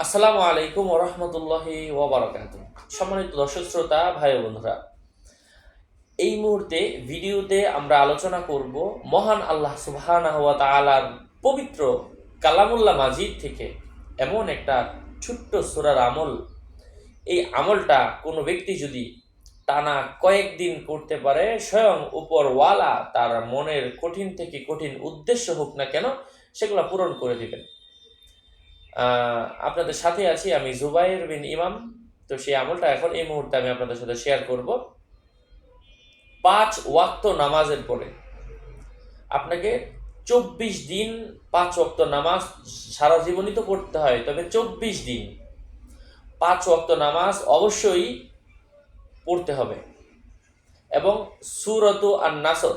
আসসালামু আলাইকুম ওরহমতুল্লাহি ওবরাকাত। সম্মানিত দর্শক শ্রোতা, ভাই বন্ধুরা, এই মুহূর্তে ভিডিওতে আমরা আলোচনা করব মহান আল্লাহ সুবহানাহু ওয়া পবিত্র কালামুল্লাহ মাজিদ থেকে এমন একটা ছোট্ট সূরার আমল। এই আমলটা কোনো ব্যক্তি যদি টানা কয়েকদিন করতে পারে, স্বয়ং উপরওয়ালা তার মনের কঠিন থেকে কঠিন উদ্দেশ্য হোক না কেন, সেগুলো পূরণ করে দিবেন। আপনাদের সাথে আছি আমি জুবাইর বিন ইমাম। তো সেই আমলটা এখন এই মুহূর্তে আমি আপনাদের সাথে শেয়ার করব। পাঁচ ওয়াক্ত নামাজের পরে আপনাকে চব্বিশ দিন পাঁচ ওয়াক্ত নামাজ সারা জীবনই তো পড়তে হয়, তবে চব্বিশ দিন পাঁচ ওয়াক্ত নামাজ অবশ্যই পড়তে হবে। এবং সুরত আর নাসর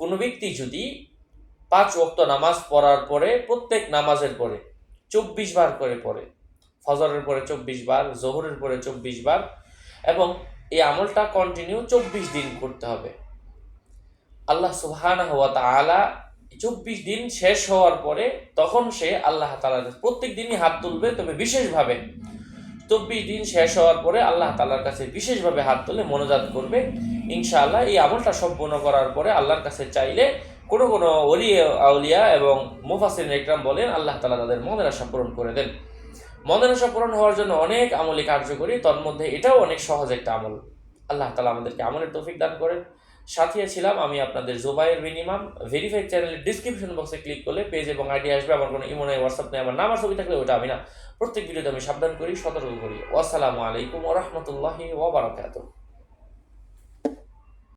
কোনো ব্যক্তি যদি পাঁচ ওয়াক্ত নামাজ পড়ার পরে, প্রত্যেক নামাজের পরে চব্বিশ বার করে পড়ে, ফজরের পরে চব্বিশ বার, জোহরের পরে চব্বিশ বার, এবং এই আমলটা কন্টিনিউ চব্বিশ দিন করতে হবে। আল্লাহ সুবহানাহ ওয়া তাআলা চব্বিশ দিন শেষ হওয়ার পরে তখন সে আল্লাহ তালার প্রত্যেক দিনই হাত তুলবে, তবে বিশেষভাবে চব্বিশ দিন শেষ হওয়ার পরে আল্লাহ তালার কাছে বিশেষভাবে হাত তুলে মনোজাত করবে। ইনশাআল্লাহ এই আমলটা সম্পূর্ণ করার পরে আল্লাহর কাছে চাইলে কোনো কোনো অলি আউলিয়া এবং মুফাসিন একরাম বলেন, আল্লাহ তালা তাদের মনের আশা পূরণ করে দেন। মনের আশা পূরণ হওয়ার জন্য অনেক আমলি কার্যকরী, তন্মধ্যে এটাও অনেক সহজ একটা আমল। আল্লাহ তালা আমাদেরকে আমলের তৌফিক দান করেন। সাথে ছিলাম আমি আপনাদের জোবাইয়ের মিনিমাম। ভেরিফাইড চ্যানেলের ডিসক্রিপশন বক্সে ক্লিক করলে পেজ এবং আইডি আসবে, আমার কোনো ইমো হোয়াটসঅ্যাপ নেই, আমার নাম আর ছবি থাকলে ওটা আমি না। প্রত্যেক ভিডিওতে আমি সাবধান করি, সতর্ক করি। আসসালামু আলাইকুম ওরহমতুল্লাহি ওবরাকাতুহ